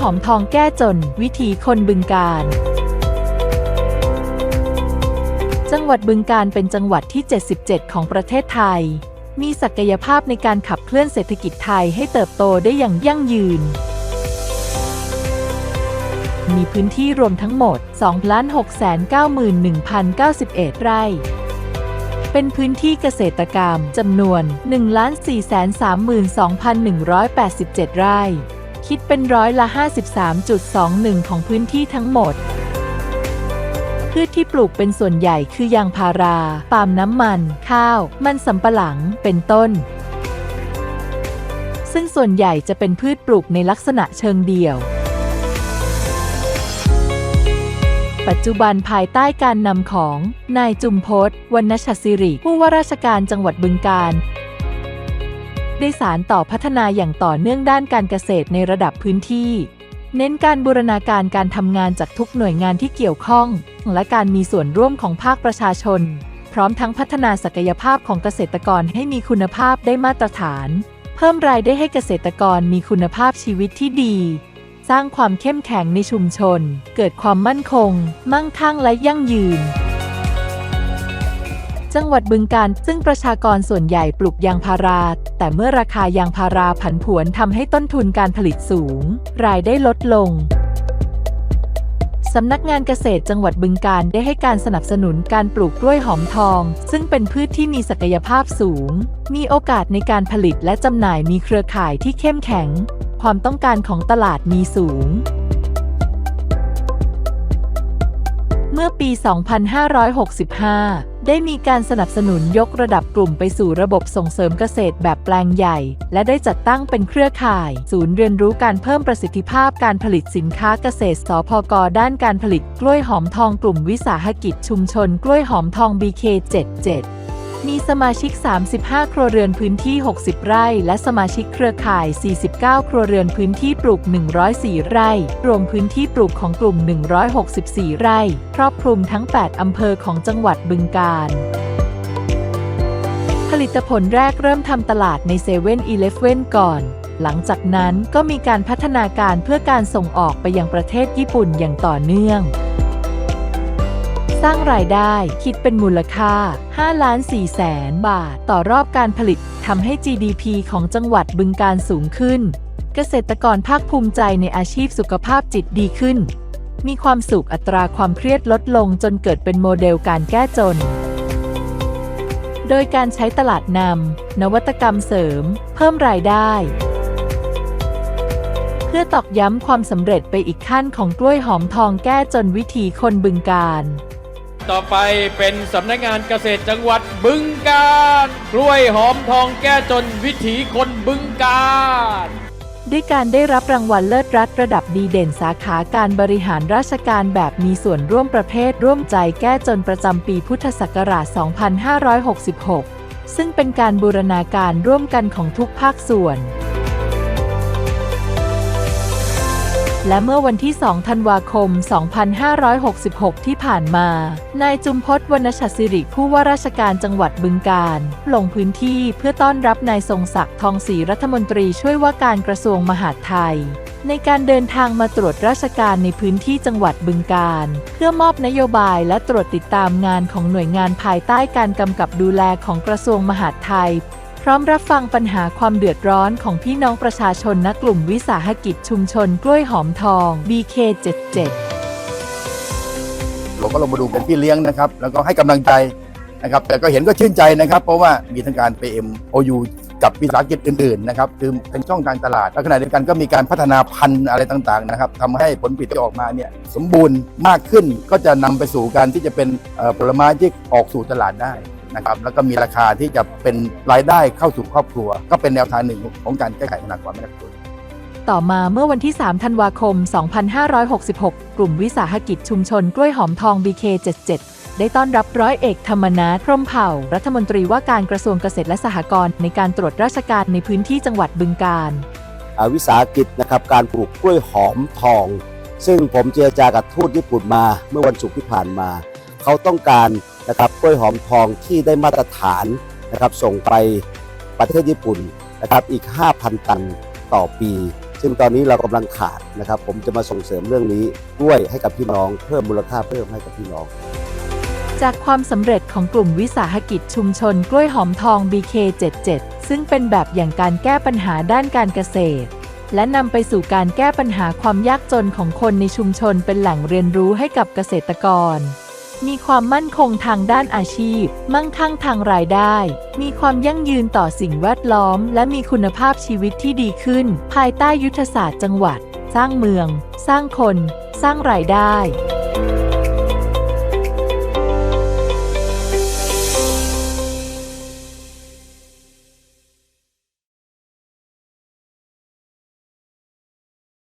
หอมทองแก้จน วิถีคนบึงการ จังหวัดบึงการเป็นจังหวัดที่ 77 ของประเทศไทย มีศักยภาพในการขับเคลื่อนเศรษฐกิจไทยให้เติบโตได้อย่างยั่งยืน มีพื้นที่รวมทั้งหมด 2,691,091 ไร่เป็นพื้นที่เกษตรกรรมจำนวน 1,432,187 ไร่ คิดเป็นร้อยละ 53.21 ของพื้นที่ทั้งหมด พืชที่ปลูกเป็นส่วนใหญ่คือยางพารา ปาล์มน้ำมัน ข้าว มันสำปะหลัง เป็นต้น ซึ่งส่วนใหญ่จะเป็นพืชปลูกในลักษณะเชิงเดี่ยวปัจจุบันภายใต้การนำของ นายจุมพศวรรณชศิริ ผู้ว่าราชการจังหวัดบึงการ ได้สารต่อพัฒนาอย่างต่อเนื่องด้านการเกษตรในระดับพื้นที่ เน้นการบูรณาการการทำงานจากทุกหน่วยงานที่เกี่ยวข้อง และการมีส่วนร่วมของภาคประชาชน พร้อมทั้งพัฒนาศักยภาพของเกษตรกรให้มีคุณภาพได้มาตรฐาน เพิ่มรายได้ให้เกษตรกรมีคุณภาพชีวิตที่ดีสร้างความเข้มแข็งในชุมชน เกิดความมั่นคง มั่งคั่งและยั่งยืน จังหวัดบึงการซึ่งประชากรส่วนใหญ่ปลูกยางพารา แต่เมื่อราคายางพาราผันผวนทำให้ต้นทุนการผลิตสูง รายได้ลดลงสำนักงานเกษตรจังหวัดบึงการได้ให้การสนับสนุนการปลูกกล้วยหอมทอง ซึ่งเป็นพืชที่มีศักยภาพสูง มีโอกาสในการผลิตและจำหน่ายมีเครือข่ายที่เข้มแข็ง ความต้องการของตลาดมีสูง เมื่อปี 2565 ได้มีการสนับสนุนยกระดับกลุ่มไปสู่ระบบส่งเสริมเกษตรแบบแปลงใหญ่ และได้จัดตั้งเป็นเครือข่าย ศูนย์เรียนรู้การเพิ่มประสิทธิภาพการผลิตสินค้าเกษตร สพก ด้านการผลิตกล้วยหอมทองกลุ่มวิสาหกิจชุมชนกล้วยหอมทอง BK77 มีสมาชิก 35 ครัวเรือนพื้นที่ 60 ไร่ และสมาชิกเครือข่าย 49 ครัวเรือนพื้นที่ปลูก 104 ไร่ รวมพื้นที่ปลูกของกลุ่ม 164 ไร่ ครอบคลุมทั้ง 8 อำเภอของจังหวัดบึงกาฬผลิตผลแรกเริ่มทำตลาดในเซเว่นอีเลฟเว่นก่อน หลังจากนั้นก็มีการพัฒนาการเพื่อการส่งออกไปยังประเทศญี่ปุ่นอย่างต่อเนื่อง สร้างรายได้คิดเป็นมูลค่า 5 ล้าน4แสนบาท ต่อรอบการผลิตทำให้ GDP ของจังหวัดบึงการสูงขึ้น เกษตรกรภาคภูมิใจในอาชีพสุขภาพจิตดีขึ้น มีความสุขอัตราความเครียดลดลงจนเกิดเป็นโมเดลการแก้จน โดยการใช้ตลาดนำนวัตกรรมเสริม เพิ่มรายได้เพื่อตอกย้ำความสำเร็จไปอีกขั้นของกล้วยหอมทองแก้จนวิธีคนบึงการ ต่อไปเป็นสำนักงานเกษตรจังหวัดบึงกาฬกล้วยหอมทองแก้จนวิถีคนบึงกาฬด้วยการได้รับรางวัลเลิศรัฐระดับดีเด่นสาขาการบริหารราชการแบบมีส่วนร่วมประเภทร่วมใจแก้จนประจำปีพุทธศักราช 2566 ซึ่งเป็นการบูรณาการร่วมกันของทุกภาคส่วน และเมื่อวันที่ 2 ธันวาคม 2566 ที่ผ่านมา นายจุมพศวรรณชศิริผู้ว่าราชการจังหวัดบึงการ ลงพื้นที่เพื่อต้อนรับนายทรงศักดิ์ทองศรีรัฐมนตรีช่วยว่าการกระทรวงมหาดไทย ในการเดินทางมาตรวจราชการในพื้นที่จังหวัดบึงการ เพื่อมอบนโยบายและตรวจติดตามงานของหน่วยงานภายใต้การกำกับดูแลของกระทรวงมหาดไทย พร้อมรับฟังปัญหาความเดือดร้อนของพี่น้องประชาชนณกลุ่มวิสาหกิจชุมชนกล้วยหอมทอง BK77 เราก็ลงมาดูเป็นพี่เลี้ยงนะครับ แล้วก็ให้กำลังใจนะครับ แต่ก็เห็นก็ชื่นใจนะครับ เพราะว่ามีทั้งการไป MOU กับวิสาหกิจอื่นๆนะครับคือเป็นช่องทางตลาดและขณะเดียวกันก็มีการพัฒนาพันธุ์อะไรต่างๆนะครับทำให้ผลผลิตที่ออกมาเนี่ยสมบูรณ์มากขึ้นก็จะนำไปสู่การที่จะเป็นเอ่อผลไม้ที่ออกสู่ตลาดได้ นะครับแล้วก็มีราคาที่จะเป็นรายได้เข้าสู่ครอบครัว ก็เป็นแนวทางหนึ่งของการแก้ไขปัญหาความไม่ยั่งยืนต่อมาเมื่อวันที่ 3 ธันวาคม 2566 กลุ่มวิสาหกิจชุมชนกล้วยหอมทอง BK77 ได้ต้อนรับร้อยเอกธรรมนัฐพรหมเผ่า รัฐมนตรีว่าการกระทรวงเกษตรและสหกรณ์ในการตรวจราชการในพื้นที่จังหวัดบึงกาฬอ่าวิสาหกิจนะครับการปลูกกล้วยหอมทอง ซึ่งผมเจรจากับทูตญี่ปุ่นมาเมื่อวันศุกร์ที่ผ่านมา เขาต้องการ นะครับกล้วยหอมทองที่ได้มาตรฐานนะครับส่งไปประเทศญี่ปุ่นนะครับอีก 5,000 ตันต่อปี ซึ่งตอนนี้เรากำลังขาดนะครับ ผมจะมาส่งเสริมเรื่องนี้ด้วยให้กับพี่น้องเพิ่มมูลค่าเพิ่มให้กับพี่น้อง จากความสำเร็จของกลุ่มวิสาหกิจชุมชนกล้วยหอมทอง BK77 ซึ่งเป็นแบบอย่างการแก้ปัญหาด้านการเกษตร และนำไปสู่การแก้ปัญหาความยากจนของคนในชุมชนเป็นแหล่งเรียนรู้ให้กับเกษตรกร มีความมั่นคงทางด้านอาชีพ มั่งคั่งทางรายได้ มีความยั่งยืนต่อสิ่งแวดล้อม และมีคุณภาพชีวิตที่ดีขึ้น ภายใต้ยุทธศาสตร์จังหวัด สร้างเมือง สร้างคน สร้างรายได้